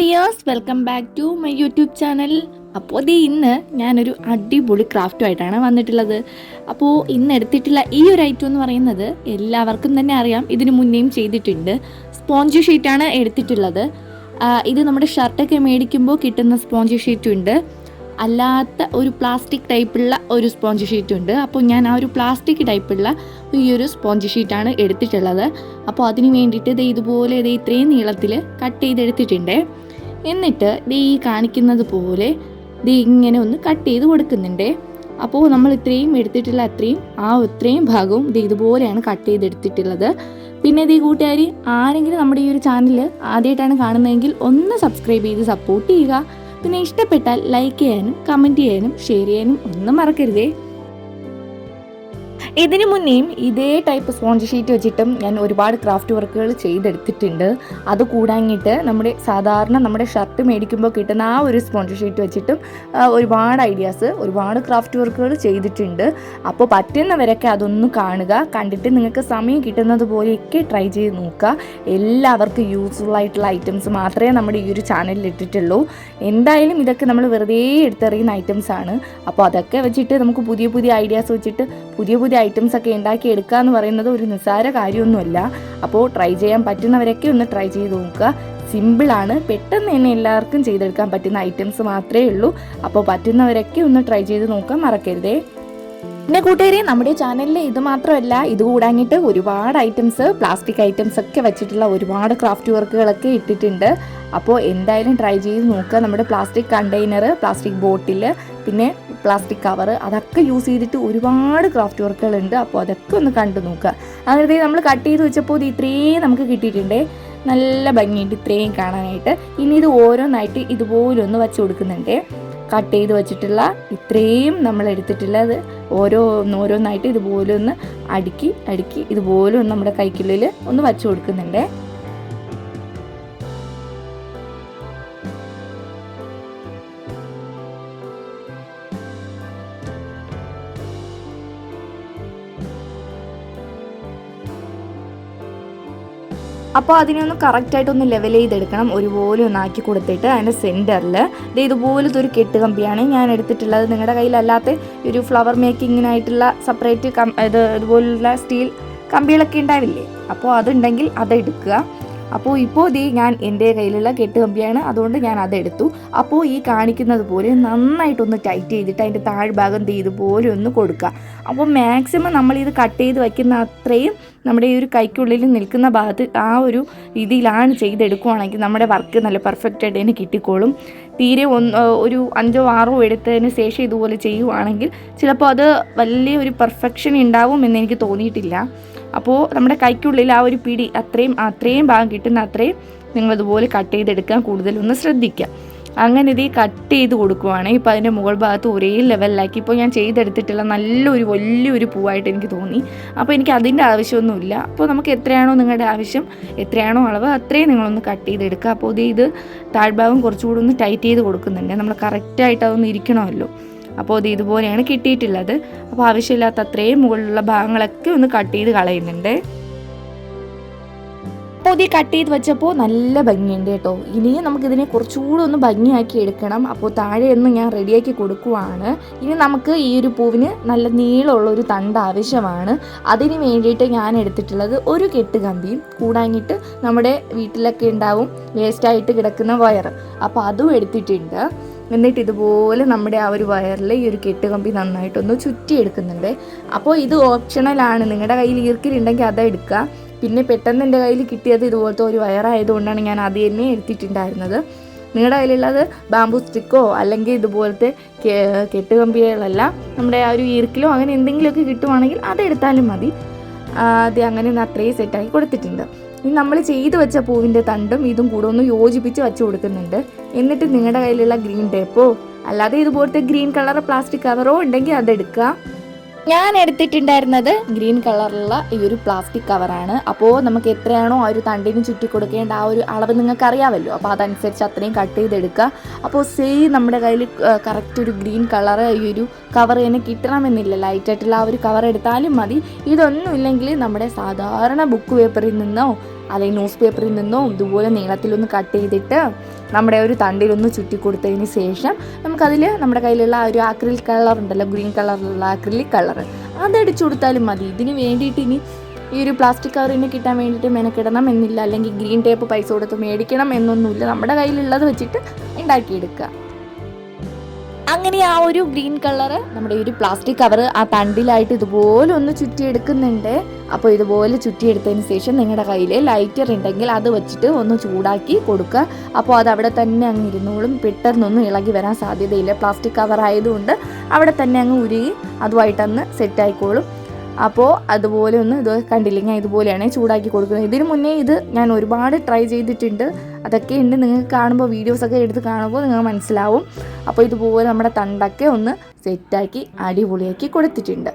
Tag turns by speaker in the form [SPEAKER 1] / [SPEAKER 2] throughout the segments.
[SPEAKER 1] Dears welcome back to my YouTube channel അപ്പോൾ ഇത് ഇന്ന് ഞാനൊരു അടിപൊളി ക്രാഫ്റ്റുമായിട്ടാണ് വന്നിട്ടുള്ളത്. അപ്പോൾ ഇന്ന് എടുത്തിട്ടുള്ള ഈ ഒരു ഐറ്റം എന്ന് പറയുന്നത് എല്ലാവർക്കും തന്നെ അറിയാം. ഇതിനു മുന്നേയും ചെയ്തിട്ടുണ്ട്. സ്പോഞ്ച് ഷീറ്റാണ് എടുത്തിട്ടുള്ളത്. ഇത് നമ്മുടെ ഷർട്ടൊക്കെ മേടിക്കുമ്പോൾ കിട്ടുന്ന സ്പോഞ്ച് ഷീറ്റും ഉണ്ട്. അല്ലാത്ത ഒരു പ്ലാസ്റ്റിക് ടൈപ്പുള്ള ഒരു സ്പോഞ്ച് ഷീറ്റ് ഉണ്ട്. അപ്പോൾ ഞാൻ ആ ഒരു പ്ലാസ്റ്റിക് ടൈപ്പുള്ള ഈ ഒരു സ്പോഞ്ച് ഷീറ്റാണ് എടുത്തിട്ടുള്ളത്. അപ്പോൾ അതിന് വേണ്ടിയിട്ട് ഇത് ഇതുപോലെ ഇത് ഇത്രയും നീളത്തിൽ കട്ട് ചെയ്തെടുത്തിട്ടുണ്ട്. എന്നിട്ട് ദേ ഈ കാണിക്കുന്നത് പോലെ ഡീ ഇങ്ങനെ ഒന്ന് കട്ട് ചെയ്ത് കൊടുക്കുന്നുണ്ട്. അപ്പോൾ നമ്മൾ ഇത്രയും എടുത്തിട്ടുള്ള അത്രയും ആ ഇത്രയും ഭാഗവും ഇത് ഇതുപോലെയാണ് കട്ട് ചെയ്തെടുത്തിട്ടുള്ളത്. പിന്നെ ഇത് ഈ കൂട്ടുകാർ ആരെങ്കിലും നമ്മുടെ ഈ ഒരു ചാനൽ ആദ്യമായിട്ടാണ് കാണുന്നതെങ്കിൽ ഒന്ന് സബ്സ്ക്രൈബ് ചെയ്ത് സപ്പോർട്ട് ചെയ്യുക. പിന്നെ ഇഷ്ടപ്പെട്ടാൽ ലൈക്ക് ചെയ്യാനും കമന്റ് ചെയ്യാനും ഷെയർ ചെയ്യാനും ഒന്നും മറക്കരുതേ. ഇതിനു മുന്നേയും ഇതേ ടൈപ്പ് സ്പോഞ്ച് ഷീറ്റ് വെച്ചിട്ടും ഞാൻ ഒരുപാട് ക്രാഫ്റ്റ് വർക്കുകൾ ചെയ്തെടുത്തിട്ടുണ്ട്. അത് കൂടാങ്ങിയിട്ട് നമ്മുടെ സാധാരണ നമ്മുടെ ഷർട്ട് മേടിക്കുമ്പോൾ കിട്ടുന്ന ആ ഒരു സ്പോഞ്ച് ഷീറ്റ് വെച്ചിട്ടും ഒരുപാട് ഐഡിയാസ് ഒരുപാട് ക്രാഫ്റ്റ് വർക്കുകൾ ചെയ്തിട്ടുണ്ട്. അപ്പോൾ പറ്റുന്നവരൊക്കെ അതൊന്ന് കാണുക കണ്ടിട്ട് നിങ്ങൾക്ക് സമയം കിട്ടുന്നത് പോലെയൊക്കെ ട്രൈ ചെയ്ത് നോക്കുക. എല്ലാവർക്കും യൂസ്ഫുൾ ആയിട്ടുള്ള ഐറ്റംസ് മാത്രമേ നമ്മുടെ ഈ ഒരു ചാനലിൽ ഇട്ടിട്ടുള്ളൂ. എന്തായാലും ഇതൊക്കെ നമ്മൾ വെറുതെ എടുത്തെറിയുന്ന ഐറ്റംസ് ആണ്. അപ്പോൾ അതൊക്കെ വെച്ചിട്ട് നമുക്ക് പുതിയ പുതിയ ഐഡിയാസ് വെച്ചിട്ട് പുതിയ പുതിയ ഐറ്റംസ് ഒക്കെ ഉണ്ടാക്കി എടുക്കുക എന്ന് പറയുന്നത് ഒരു നിസ്സാര കാര്യമൊന്നുമല്ല. അപ്പോൾ ട്രൈ ചെയ്യാൻ പറ്റുന്നവരൊക്കെ ഒന്ന് ട്രൈ ചെയ്ത് നോക്കുക. സിമ്പിളാണ് പെട്ടെന്ന് തന്നെ എല്ലാവർക്കും ചെയ്തെടുക്കാൻ പറ്റുന്ന ഐറ്റംസ് മാത്രമേ ഉള്ളൂ. അപ്പോൾ പറ്റുന്നവരൊക്കെ ഒന്ന് ട്രൈ ചെയ്ത് നോക്കാൻ മറക്കരുതേ. പിന്നെ കൂട്ടുകാരെ നമ്മുടെ ചാനലിൽ ഇത് മാത്രമല്ല ഇത് കൂടാഞ്ഞിട്ട് ഒരുപാട് ഐറ്റംസ് പ്ലാസ്റ്റിക് ഐറ്റംസ് ഒക്കെ വെച്ചിട്ടുള്ള ഒരുപാട് ക്രാഫ്റ്റ് വർക്കുകളൊക്കെ ഇട്ടിട്ടുണ്ട്. അപ്പോൾ എന്തായാലും ട്രൈ ചെയ്ത് നോക്കുക. നമ്മുടെ പ്ലാസ്റ്റിക് കണ്ടെയ്നർ പ്ലാസ്റ്റിക് ബോട്ടിൽ പിന്നെ പ്ലാസ്റ്റിക് കവർ അതൊക്കെ യൂസ് ചെയ്തിട്ട് ഒരുപാട് ക്രാഫ്റ്റ് വർക്കുകളുണ്ട് അപ്പോൾ അതൊക്കെ ഒന്ന് കണ്ടു നോക്കുക. അങ്ങനെ നമ്മൾ കട്ട് ചെയ്ത് വെച്ചപ്പോൾ ഇത് ഇത്രയും നമുക്ക് കിട്ടിയിട്ടുണ്ട്. നല്ല ഭംഗിയുണ്ട് ഇത്രയും കാണാനായിട്ട്. ഇനി ഇത് ഓരോന്നായിട്ട് ഇതുപോലെ ഒന്ന് വെച്ച് കൊടുക്കുന്നുണ്ട്. കട്ട് ചെയ്ത് വെച്ചിട്ടുള്ള ഇത്രയും നമ്മൾ എടുത്തിട്ടുള്ളത് ഓരോ ഓരോന്നായിട്ട് ഇതുപോലെ ഒന്ന് അടുക്കി അടുക്കി ഇതുപോലെ ഒന്ന് നമ്മുടെ കൈക്കുള്ളിൽ ഒന്ന് വച്ചു കൊടുക്കുന്നുണ്ട്. അപ്പോൾ അതിനെ ഒന്ന് കറക്റ്റായിട്ടൊന്ന് ലെവൽ ചെയ്തെടുക്കണം. ഒരുപോലെ ഒന്ന് ആക്കി കൊടുത്തിട്ട് അതിന്റെ സെന്ററിൽ ഇത് ഇതുപോലത്തെ ഒരു കെട്ട് കമ്പിയാണ് ഞാൻ എടുത്തിട്ടുള്ളത്. നിങ്ങളുടെ കയ്യിലല്ലാത്ത ഒരു ഫ്ലവർ മേക്കിങ്ങിനായിട്ടുള്ള സെപ്പറേറ്റ് കം ഇത് ഇതുപോലുള്ള സ്റ്റീൽ കമ്പികളൊക്കെ ഉണ്ടാവില്ലേ? അപ്പോൾ അതുണ്ടെങ്കിൽ അതെടുക്കുക. അപ്പോൾ ഇപ്പോൾ ദേ ഞാൻ എന്റെ കയ്യിലുള്ള കെട്ട് കമ്പിയാണ്. അതുകൊണ്ട് ഞാൻ അതെടുത്തു. അപ്പോൾ ഈ കാണിക്കുന്നത് പോലെ നന്നായിട്ടൊന്ന് ടൈറ്റ് ചെയ്തിട്ട് അതിന്റെ താഴ്ഭാഗം ദേ ഇതുപോലെ ഒന്ന് കൊടുക്കുക. അപ്പോൾ മാക്സിമം നമ്മളിത് കട്ട് ചെയ്ത് വയ്ക്കുന്ന അത്രയും നമ്മുടെ ഈ ഒരു കൈക്കുള്ളിൽ നിൽക്കുന്ന ഭാഗത്ത് ആ ഒരു രീതിയിലാണ് ചെയ്തെടുക്കുവാണെങ്കിൽ നമ്മുടെ വർക്ക് നല്ല പെർഫെക്റ്റ് ആയിട്ട് തന്നെ കിട്ടിക്കോളും. തീരെ ഒന്ന് ഒരു അഞ്ചോ ആറോ എടുത്തതിന് ശേഷം ഇതുപോലെ ചെയ്യുവാണെങ്കിൽ ചിലപ്പോൾ അത് വലിയ ഒരു പെർഫെക്ഷൻ ഉണ്ടാവും എന്ന് എനിക്ക് തോന്നിയിട്ടില്ല. അപ്പോൾ നമ്മുടെ കൈക്കുള്ളിൽ ആ ഒരു പിടി അത്രയും അത്രയും ഭാഗം കിട്ടുന്ന അത്രയും നിങ്ങൾ ഇതുപോലെ കട്ട് ചെയ്തെടുക്കാൻ കൂടുതലൊന്ന് ശ്രദ്ധിക്കുക. അങ്ങനെ ഇത് കട്ട് ചെയ്ത് കൊടുക്കുവാണെങ്കിൽ ഇപ്പോൾ അതിന്റെ മുകൾ ഭാഗത്ത് ഒരേ ലെവലിലാക്കി ഇപ്പോൾ ഞാൻ ചെയ്തെടുത്തിട്ടുള്ള നല്ലൊരു വലിയൊരു പൂവായിട്ട് എനിക്ക് തോന്നി. അപ്പോൾ എനിക്ക് അതിന്റെ ആവശ്യമൊന്നുമില്ല. അപ്പോൾ നമുക്ക് എത്രയാണോ നിങ്ങളുടെ ആവശ്യം എത്രയാണോ അളവ് അത്രയും നിങ്ങളൊന്ന് കട്ട് ചെയ്തെടുക്കുക. അപ്പോൾ ഇത് താഴ്ഭാഗം കുറച്ചുകൂടി ഒന്ന് ടൈറ്റ് ചെയ്ത് കൊടുക്കുന്നുണ്ട്. നമ്മൾ കറക്റ്റായിട്ട് അതൊന്ന് ഇരിക്കണമല്ലോ. അപ്പോൾ അത് ഇതുപോലെയാണ് കിട്ടിയിട്ടുള്ളത്. അപ്പോൾ ആവശ്യമില്ലാത്ത അത്രയും മുകളിലുള്ള ഭാഗങ്ങളൊക്കെ ഒന്ന് കട്ട് ചെയ്ത് കളയുന്നുണ്ട്. അപ്പോൾ ഇത് കട്ട് ചെയ്ത് വെച്ചപ്പോൾ നല്ല ഭംഗിയുണ്ട് കേട്ടോ. ഇനിയും നമുക്കിതിനെ കുറച്ചുകൂടെ ഒന്ന് ഭംഗിയാക്കി എടുക്കണം. അപ്പോൾ താഴെ ഒന്ന് ഞാൻ റെഡിയാക്കി കൊടുക്കുവാണ്. ഇനി നമുക്ക് ഈ ഒരു പൂവിന് നല്ല നീളമുള്ള ഒരു തണ്ട് ആവശ്യമാണ്. അതിന് വേണ്ടിയിട്ട് ഞാൻ എടുത്തിട്ടുള്ളത് ഒരു കെട്ട് കമ്പിയും കൂടാഞ്ഞിട്ട് നമ്മുടെ വീട്ടിലൊക്കെ ഉണ്ടാവും വേസ്റ്റായിട്ട് കിടക്കുന്ന വയർ അപ്പോൾ അതും എടുത്തിട്ടുണ്ട്. എന്നിട്ട് ഇതുപോലെ നമ്മുടെ ആ ഒരു വയറിൽ ഈ ഒരു കെട്ടുകമ്പി നന്നായിട്ടൊന്ന് ചുറ്റി എടുക്കുന്നുണ്ട് അപ്പോൾ ഇത് ഓപ്ഷണലാണ്. നിങ്ങളുടെ കയ്യിൽ ഈർക്കിലുണ്ടെങ്കിൽ അതെടുക്കുക പിന്നെ പെട്ടെന്ന് എന്റെ കയ്യിൽ കിട്ടിയത് ഇതുപോലത്തെ ഒരു വയറായതുകൊണ്ടാണ് ഞാൻ അത് തന്നെ എടുത്തിട്ടുണ്ടായിരുന്നത്. നിങ്ങളുടെ കയ്യിലുള്ളത് ബാമ്പു സ്റ്റിക്കോ അല്ലെങ്കിൽ ഇതുപോലത്തെ കെട്ടുകമ്പികളല്ല നമ്മുടെ ആ ഒരു ഈർക്കിലോ അങ്ങനെ എന്തെങ്കിലുമൊക്കെ കിട്ടുവാണെങ്കിൽ അതെടുത്താലും മതി. അത് അങ്ങനെ അത്രയും സെറ്റാക്കി കൊടുത്തിട്ടുണ്ട്. ഇനി നമ്മൾ ചെയ്തു വെച്ച പൂവിന്റെ തണ്ടും ഇതും കൂടെ ഒന്ന് യോജിപ്പിച്ച് വെച്ച് കൊടുക്കുന്നുണ്ട്. എന്നിട്ട് നിങ്ങളുടെ കയ്യിലുള്ള ഗ്രീൻ ടേപ്പോ അല്ലാതെ ഇതുപോലത്തെ ഗ്രീൻ കളർ പ്ലാസ്റ്റിക് കവറോ ഉണ്ടെങ്കിൽ അതെടുക്കുക ഞാൻ എടുത്തിട്ടുണ്ടായിരുന്നത് ഗ്രീൻ കളറുള്ള ഈ ഒരു പ്ലാസ്റ്റിക് കവറാണ് അപ്പോൾ നമുക്ക് എത്രയാണോ ആ ഒരു തണ്ടിന് ചുറ്റി കൊടുക്കേണ്ട ആ ഒരു അളവ് നിങ്ങൾക്ക് അറിയാമല്ലോ. അപ്പോൾ അതനുസരിച്ച് അത്രയും കട്ട് ചെയ്തെടുക്കുക അപ്പോൾ സെയിം നമ്മുടെ കയ്യിൽ കറക്റ്റ് ഒരു ഗ്രീൻ കളർ ഈ ഒരു കവർ തന്നെ കിട്ടണമെന്നില്ല. ലൈറ്റായിട്ടുള്ള ആ ഒരു കവർ എടുത്താലും മതി. ഇതൊന്നും ഇല്ലെങ്കിൽ നമ്മുടെ സാധാരണ ബുക്ക് പേപ്പറിൽ നിന്നോ അല്ലെങ്കിൽ ന്യൂസ് പേപ്പറിൽ നിന്നോ ഇതുപോലെ നീളത്തിലൊന്ന് കട്ട് ചെയ്തിട്ട് നമ്മുടെ ഒരു തണ്ടിലൊന്ന് ചുറ്റി കൊടുത്തതിന് ശേഷം നമുക്കതിൽ നമ്മുടെ കയ്യിലുള്ള ആ ഒരു ആക്രിലിക് കളർ ഉണ്ടല്ലോ ഗ്രീൻ കളറിലുള്ള ആക്രിലിക് കളർ അതടിച്ചു കൊടുത്താലും മതി. ഇതിന് വേണ്ടിയിട്ട് ഇനി ഈ ഒരു പ്ലാസ്റ്റിക് കവറിന് കിട്ടാൻ വേണ്ടിയിട്ട് മെനക്കിടണം എന്നില്ല. അല്ലെങ്കിൽ ഗ്രീൻ ടേപ്പ് പൈസ കൊടുത്ത് മേടിക്കണം എന്നൊന്നുമില്ല. നമ്മുടെ കയ്യിലുള്ളത് വെച്ചിട്ട് ഉണ്ടാക്കിയെടുക്കുക. അങ്ങനെ ആ ഒരു ഗ്രീൻ കളർ നമ്മുടെ ഒരു പ്ലാസ്റ്റിക് കവർ ആ തണ്ടിലായിട്ട് ഇതുപോലെ ഒന്ന് ചുറ്റിയെടുക്കുന്നുണ്ട്. അപ്പോൾ ഇതുപോലെ ചുറ്റിയെടുത്തതിന് ശേഷം നിങ്ങളുടെ കയ്യിൽ ലൈറ്റർ ഉണ്ടെങ്കിൽ അത് വെച്ചിട്ട് ഒന്ന് ചൂടാക്കി കൊടുക്കുക. അപ്പോൾ അത് അവിടെ തന്നെ അങ്ങ് ഇരുന്നോളും. പെട്ടെന്നൊന്നും ഇളകി വരാൻ സാധ്യതയില്ല. പ്ലാസ്റ്റിക് കവർ ആയതുകൊണ്ട് അവിടെ തന്നെ അങ്ങ് ഉരുകി അതുമായിട്ടന്ന് സെറ്റ് ആയിക്കോളും. അപ്പോൾ അതുപോലെ ഒന്ന് ഇത് കണ്ടില്ല ഞാൻ ഇതുപോലെയാണ് ചൂടാക്കി കൊടുക്കുന്നത്. ഇതിനു മുന്നേ ഇത് ഞാൻ ഒരുപാട് ട്രൈ ചെയ്തിട്ടുണ്ട്. അതൊക്കെ ഉണ്ട്. നിങ്ങൾക്ക് കാണുമ്പോൾ വീഡിയോസൊക്കെ എടുത്ത് കാണുമ്പോൾ നിങ്ങൾ മനസ്സിലാവും. അപ്പോൾ ഇതുപോലെ നമ്മുടെ തണ്ടൊക്കെ ഒന്ന് സെറ്റാക്കി അടിപൊളിയാക്കി കൊടുത്തിട്ടുണ്ട്.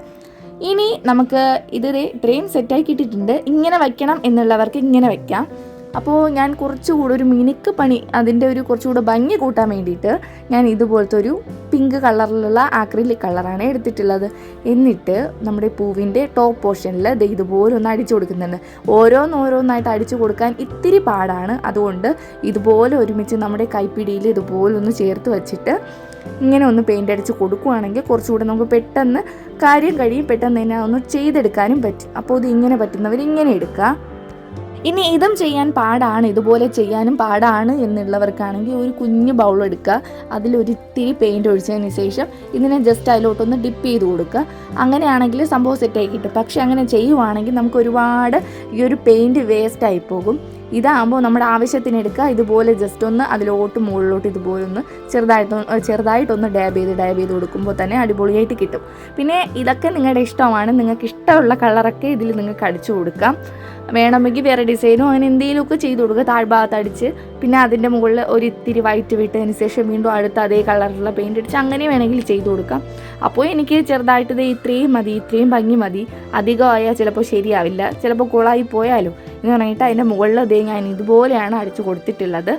[SPEAKER 1] ഇനി നമുക്ക് ഇത് ട്രെയിൻ സെറ്റാക്കി ഇട്ടിട്ടുണ്ട് ഇങ്ങനെ വയ്ക്കണം എന്നുള്ളവർക്ക് ഇങ്ങനെ വയ്ക്കാം അപ്പോൾ ഞാൻ കുറച്ചുകൂടെ ഒരു മിനുക്ക് പണി അതിന്റെ ഒരു കുറച്ചുകൂടെ ഭംഗി കൂട്ടാൻ വേണ്ടിയിട്ട് ഞാൻ ഇതുപോലത്തെ ഒരു പിങ്ക് കളറിലുള്ള ആക്രിലിക് കളറാണ് എടുത്തിട്ടുള്ളത്. എന്നിട്ട് നമ്മുടെ പൂവിന്റെ ടോപ്പ് പോർഷനിൽ ഇത് ഇതുപോലൊന്ന് അടിച്ചു കൊടുക്കുന്നുണ്ട്. ഓരോന്നോരോന്നായിട്ട് അടിച്ചു കൊടുക്കാൻ ഇത്തിരി പാടാണ്. അതുകൊണ്ട് ഇതുപോലെ ഒരുമിച്ച് നമ്മുടെ കൈപ്പിടിയിൽ ഇതുപോലൊന്ന് ചേർത്ത് വെച്ചിട്ട് ഇങ്ങനെ ഒന്ന് പെയിന്റ് അടിച്ച് കൊടുക്കുകയാണെങ്കിൽ കുറച്ചുകൂടെ നമുക്ക് പെട്ടെന്ന് കാര്യം കഴിയും. പെട്ടെന്ന് തന്നെ ഒന്ന് ചെയ്തെടുക്കാനും പറ്റും. അപ്പോൾ ഇത് ഇങ്ങനെ പറ്റുന്നവർ ഇങ്ങനെ എടുക്കുക ഇനി ഇതും ചെയ്യാൻ പാടാണ് ഇതുപോലെ ചെയ്യാനും പാടാണ് എന്നുള്ളവർക്കാണെങ്കിൽ ഒരു കുഞ്ഞു ബൗൾ എടുക്കുക. അതിലൊരിത്തിരി പെയിന്റ് ഒഴിച്ചതിന് ശേഷം ഇതിനെ ജസ്റ്റ് അതിലോട്ടൊന്ന് ഡിപ്പ് ചെയ്ത് കൊടുക്കുക. അങ്ങനെയാണെങ്കിൽ സംഭവം സെറ്റായി കിട്ടും. പക്ഷേ അങ്ങനെ ചെയ്യുവാണെങ്കിൽ നമുക്ക് ഒരുപാട് ഈ ഒരു പെയിന്റ് വേസ്റ്റ് ആയി പോകും. ഇതാകുമ്പോൾ നമ്മുടെ ആവശ്യത്തിന് എടുക്കുക. ഇതുപോലെ ജസ്റ്റ് ഒന്ന് അതിലോട്ട് മുകളിലോട്ട് ഇതുപോലെ ഒന്ന് ചെറുതായിട്ട് ചെറുതായിട്ടൊന്ന് ഡാബ് ചെയ്ത് ഡാബ് ചെയ്ത് കൊടുക്കുമ്പോൾ തന്നെ അടിപൊളിയായിട്ട് കിട്ടും. പിന്നെ ഇതൊക്കെ നിങ്ങളുടെ ഇഷ്ടമാണ്. നിങ്ങൾക്ക് ഇഷ്ടമുള്ള കളറൊക്കെ ഇതിൽ നിങ്ങൾക്ക് അടിച്ചു കൊടുക്കാം. വേണമെങ്കിൽ വേറെ ഡിസൈനോ അങ്ങനെ എന്തെങ്കിലുമൊക്കെ ചെയ്ത് കൊടുക്കുക. താഴ്ഭാഗത്ത് അടിച്ച് പിന്നെ അതിന്റെ മുകളിൽ ഒരു ഇത്തിരി വൈറ്റ് വിട്ടതിന് ശേഷം വീണ്ടും അടുത്ത അതേ കളറിലുള്ള പെയിന്റ് അടിച്ച് അങ്ങനെ വേണമെങ്കിൽ ചെയ്ത് കൊടുക്കാം. അപ്പോൾ എനിക്ക് ചെറുതായിട്ട് ഇത് ഇത്രയും മതി ഇത്രയും ഭംഗി മതി. അധികമായാൽ ചിലപ്പോൾ ശരിയാവില്ല. ചിലപ്പോൾ കുളമായി പോയാലും എന്ന് പറഞ്ഞിട്ട് അതിന്റെ മുകളിൽ അതേ ഞാൻ ഇതുപോലെയാണ് അടിച്ചു കൊടുത്തിട്ടുള്ളത്.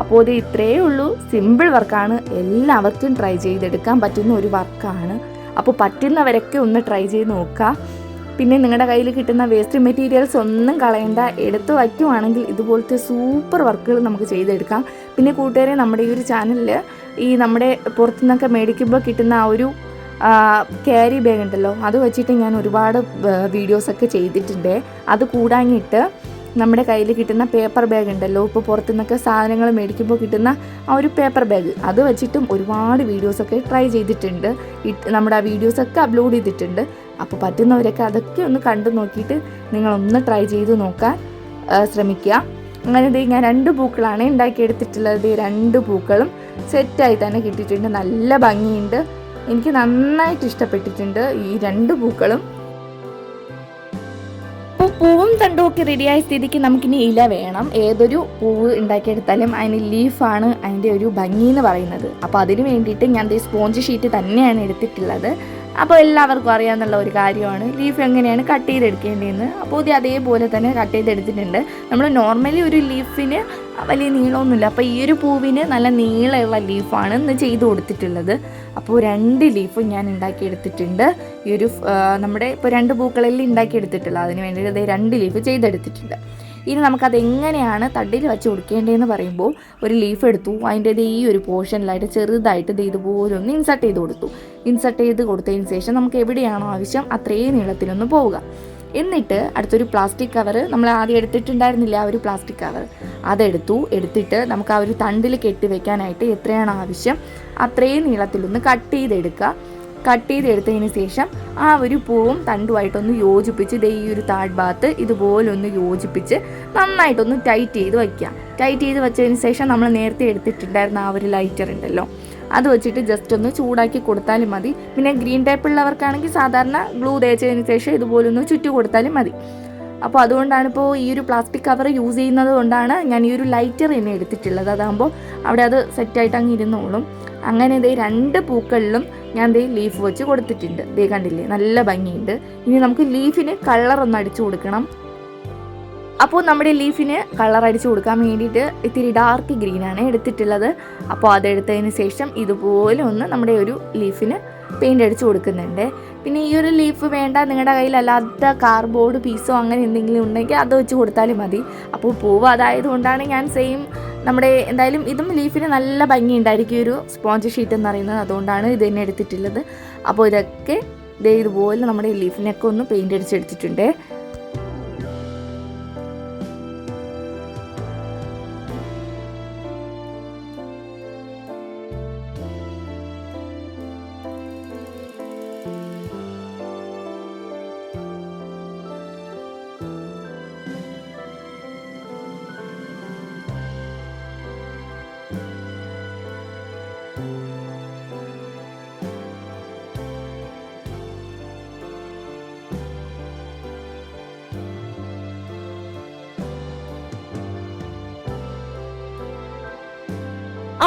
[SPEAKER 1] അപ്പോൾ ഇത് ഇത്രയേ ഉള്ളൂ. സിമ്പിൾ വർക്കാണ് എല്ലാവർക്കും ട്രൈ ചെയ്തെടുക്കാൻ പറ്റുന്ന ഒരു വർക്കാണ് അപ്പോൾ പറ്റുന്നവരൊക്കെ ഒന്ന് ട്രൈ ചെയ്ത് നോക്കുക. പിന്നെ നിങ്ങളുടെ കയ്യിൽ കിട്ടുന്ന വേസ്റ്റ് മെറ്റീരിയൽസ് ഒന്നും കളയണ്ട. എടുത്തു വയ്ക്കുവാണെങ്കിൽ ഇതുപോലത്തെ സൂപ്പർ വർക്കുകൾ നമുക്ക് ചെയ്തെടുക്കാം. പിന്നെ കൂട്ടുകാരെ നമ്മുടെ ഈ ഒരു ചാനലിൽ ഈ നമ്മുടെ പുറത്തുനിന്നൊക്കെ മേടിക്കുമ്പോൾ കിട്ടുന്ന ആ ഒരു ക്യാരി ബാഗ് ഉണ്ടല്ലോ അത് വെച്ചിട്ട് ഞാൻ ഒരുപാട് വീഡിയോസൊക്കെ ചെയ്തിട്ടുണ്ട്. അത് കൂടാഞ്ഞിട്ട് നമ്മുടെ കയ്യിൽ കിട്ടുന്ന പേപ്പർ ബാഗ് ഉണ്ടല്ലോ ഇപ്പോൾ പുറത്തുനിന്നൊക്കെ സാധനങ്ങൾ മേടിക്കുമ്പോൾ കിട്ടുന്ന ആ ഒരു പേപ്പർ ബാഗ് അത് വെച്ചിട്ടും ഒരുപാട് വീഡിയോസൊക്കെ ട്രൈ ചെയ്തിട്ടുണ്ട്. നമ്മുടെ ആ വീഡിയോസൊക്കെ അപ്ലോഡ് ചെയ്തിട്ടുണ്ട്. അപ്പോൾ പറ്റുന്നവരൊക്കെ അതൊക്കെ ഒന്ന് കണ്ടു നോക്കിയിട്ട് നിങ്ങളൊന്ന് ട്രൈ ചെയ്ത് നോക്കാൻ ശ്രമിക്കുക. അങ്ങനെ ദേ ഞാൻ രണ്ട് പൂക്കളാണ് ഉണ്ടാക്കിയെടുത്തിട്ടുള്ളത്. രണ്ട് പൂക്കളും സെറ്റായി തന്നെ കിട്ടിയിട്ടുണ്ട്. നല്ല ഭംഗിയുണ്ട്. എനിക്ക് നന്നായിട്ട് ഇഷ്ടപ്പെട്ടിട്ടുണ്ട് ഈ രണ്ട് പൂക്കളും. അപ്പോൾ പൂവും തണ്ടും ഒക്കെ റെഡിയായ സ്ഥിതിക്ക് നമുക്കിനി ഇല വേണം. ഏതൊരു പൂവ് ഉണ്ടാക്കിയെടുത്താലും അതിന് ലീഫാണ് അതിന്റെ ഒരു ഭംഗി എന്ന് പറയുന്നത്. അപ്പോൾ അതിന് വേണ്ടിയിട്ട് ഞാൻ സ്പോഞ്ച് ഷീറ്റ് തന്നെയാണ് എടുത്തിട്ടുള്ളത്. അപ്പോൾ എല്ലാവർക്കും അറിയാമെന്നുള്ള ഒരു കാര്യമാണ്. ലീഫ് എങ്ങനെയാണ് കട്ട് ചെയ്തെടുക്കേണ്ടതെന്ന്. അപ്പോൾ ഇത് അതേപോലെ തന്നെ കട്ട് ചെയ്തെടുത്തിട്ടുണ്ട്. നമ്മൾ നോർമലി ഒരു ലീഫിന് വലിയ നീളമൊന്നുമില്ല. അപ്പോൾ ഈ ഒരു പൂവിന് നല്ല നീളമുള്ള ലീഫാണ് ഇന്ന് ചെയ്ത് കൊടുത്തിട്ടുള്ളത്. അപ്പോൾ രണ്ട് ലീഫും ഞാൻ ഉണ്ടാക്കിയെടുത്തിട്ടുണ്ട്. ഈ ഒരു നമ്മുടെ ഇപ്പോൾ രണ്ട് പൂക്കളെല്ലാം ഉണ്ടാക്കിയെടുത്തിട്ടുള്ളത്. അതിന് വേണ്ടിയിട്ട് രണ്ട് ലീഫ് ചെയ്തെടുത്തിട്ടുണ്ട്. ഇനി നമുക്കത് എങ്ങനെയാണ് തടിയിൽ വെച്ച് കൊടുക്കേണ്ടതെന്ന് പറയുമ്പോൾ ഒരു ലീഫ് എടുത്തു അതിന്റെ ഈ ഒരു പോർഷനിലായിട്ട് ചെറുതായിട്ട് ഇത് ഇതുപോലെ ഒന്ന് ഇൻസർട്ട് ചെയ്ത് കൊടുത്തു. ഇൻസർട്ട് ചെയ്ത് കൊടുത്തതിന് ശേഷം നമുക്ക് എവിടെയാണോ ആവശ്യം അത്രയും നീളത്തിലൊന്ന് പോവുക. എന്നിട്ട് അടുത്തൊരു പ്ലാസ്റ്റിക് കവർ നമ്മൾ ആദ്യം എടുത്തിട്ടുണ്ടായിരുന്നില്ല ആ ഒരു പ്ലാസ്റ്റിക് കവർ അതെടുത്തു എടുത്തിട്ട് നമുക്ക് ആ ഒരു തണ്ടിൽ കെട്ടി വെക്കാനായിട്ട് എത്രയാണ് ആവശ്യം അത്രയും നീളത്തിലൊന്ന് കട്ട് ചെയ്തെടുക്കുക. കട്ട് ചെയ്തെടുത്തതിന് ശേഷം ആ ഒരു പൂവും തണ്ടുമായിട്ടൊന്ന് യോജിപ്പിച്ച് ദേ ഈ ഒരു താഴ്ഭാഗത്ത് ഇതുപോലെ ഒന്ന് യോജിപ്പിച്ച് നന്നായിട്ടൊന്ന് ടൈറ്റ് ചെയ്ത് വയ്ക്കുക. ടൈറ്റ് ചെയ്ത് വെച്ചതിന് ശേഷം നമ്മൾ നേരത്തെ എടുത്തിട്ടുണ്ടായിരുന്ന ആ ഒരു ലൈറ്റർ ഉണ്ടല്ലോ. അത് വെച്ചിട്ട് ജസ്റ്റ് ഒന്ന് ചൂടാക്കി കൊടുത്താലും മതി. പിന്നെ ഗ്രീൻ ടൈപ്പ് ഉള്ളവർക്കാണെങ്കിൽ സാധാരണ ഗ്ലൂ തേച്ചതിന് ശേഷം ഇതുപോലൊന്ന് ചുറ്റി കൊടുത്താലും മതി. അപ്പോൾ അതുകൊണ്ടാണ് ഇപ്പോൾ ഈ ഒരു പ്ലാസ്റ്റിക് കവർ യൂസ് ചെയ്യുന്നത് കൊണ്ടാണ് ഞാൻ ഈ ഒരു ലൈറ്റർ തന്നെ എടുത്തിട്ടുള്ളത്. അതാകുമ്പോൾ അവിടെ അത് സെറ്റായിട്ട് അങ്ങ് ഇരുന്നോളും. അങ്ങനെ ഇതേ രണ്ട് പൂക്കളിലും ഞാൻ ദേ ലീഫ് വെച്ച് കൊടുത്തിട്ടുണ്ട്. ദേ കണ്ടില്ലേ? നല്ല ഭംഗിയുണ്ട്. ഇനി നമുക്ക് ലീഫിന് കളർ ഒന്ന് അടിച്ചു കൊടുക്കണം. അപ്പോൾ നമ്മുടെ ലീഫിന് കളർ അടിച്ചു കൊടുക്കാൻ വേണ്ടിയിട്ട് ഇത്തിരി ഡാർക്ക് ഗ്രീനാണ് എടുത്തിട്ടുള്ളത്. അപ്പോൾ അതെടുത്തതിന് ശേഷം ഇതുപോലെ ഒന്ന് നമ്മുടെ ഒരു ലീഫിന് പെയിന്റ് അടിച്ചു കൊടുക്കുന്നുണ്ട്. പിന്നെ ഈ ഒരു ലീഫ് വേണ്ട നിങ്ങളുടെ കയ്യിൽ അല്ലാത്ത കാർഡ്ബോർഡ് പീസോ അങ്ങനെ എന്തെങ്കിലും ഉണ്ടെങ്കിൽ അത് വെച്ച് കൊടുത്താലും മതി. അപ്പോൾ പൂവ് അതായത് കൊണ്ടാണ് ഞാൻ സെയിം നമ്മുടെ എന്തായാലും ഇതും ലീഫിന് നല്ല ഭംഗി ഉണ്ടായിരിക്കും ഒരു സ്പോഞ്ച് ഷീറ്റ് എന്ന് പറയുന്നത്. അതുകൊണ്ടാണ് ഇത് തന്നെ എടുത്തിട്ടുള്ളത്. അപ്പോൾ ഇതൊക്കെ ഇതേ ഇതുപോലെ നമ്മുടെ ലീഫിനൊക്കെ ഒന്ന് പെയിന്റ് അടിച്ചെടുത്തിട്ടുണ്ട്.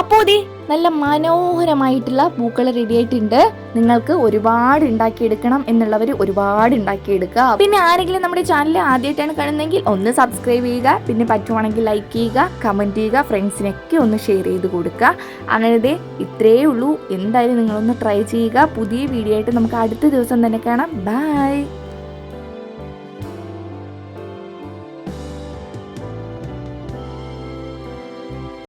[SPEAKER 1] അപ്പോൾ നല്ല മനോഹരമായിട്ടുള്ള പൂക്കൾ റെഡി ആയിട്ടുണ്ട്. നിങ്ങൾക്ക് ഒരുപാട് ഉണ്ടാക്കിയെടുക്കണം എന്നുള്ളവർ ഒരുപാട് ഉണ്ടാക്കിയെടുക്കുക. പിന്നെ ആരെങ്കിലും നമ്മുടെ ചാനൽ ആദ്യമായിട്ടാണ് കാണുന്നതെങ്കിൽ ഒന്ന് സബ്സ്ക്രൈബ് ചെയ്യുക. പിന്നെ പറ്റുവാണെങ്കിൽ ലൈക്ക് ചെയ്യുക കമന്റ് ചെയ്യുക ഫ്രണ്ട്സിനൊക്കെ ഒന്ന് ഷെയർ ചെയ്ത് കൊടുക്കുക. അങ്ങനെ ഇത്രയേ ഉള്ളൂ. എന്തായാലും നിങ്ങളൊന്ന് ട്രൈ ചെയ്യുക. പുതിയ വീഡിയോ ആയിട്ട് നമുക്ക് അടുത്ത ദിവസം തന്നെ കാണാം. ബൈ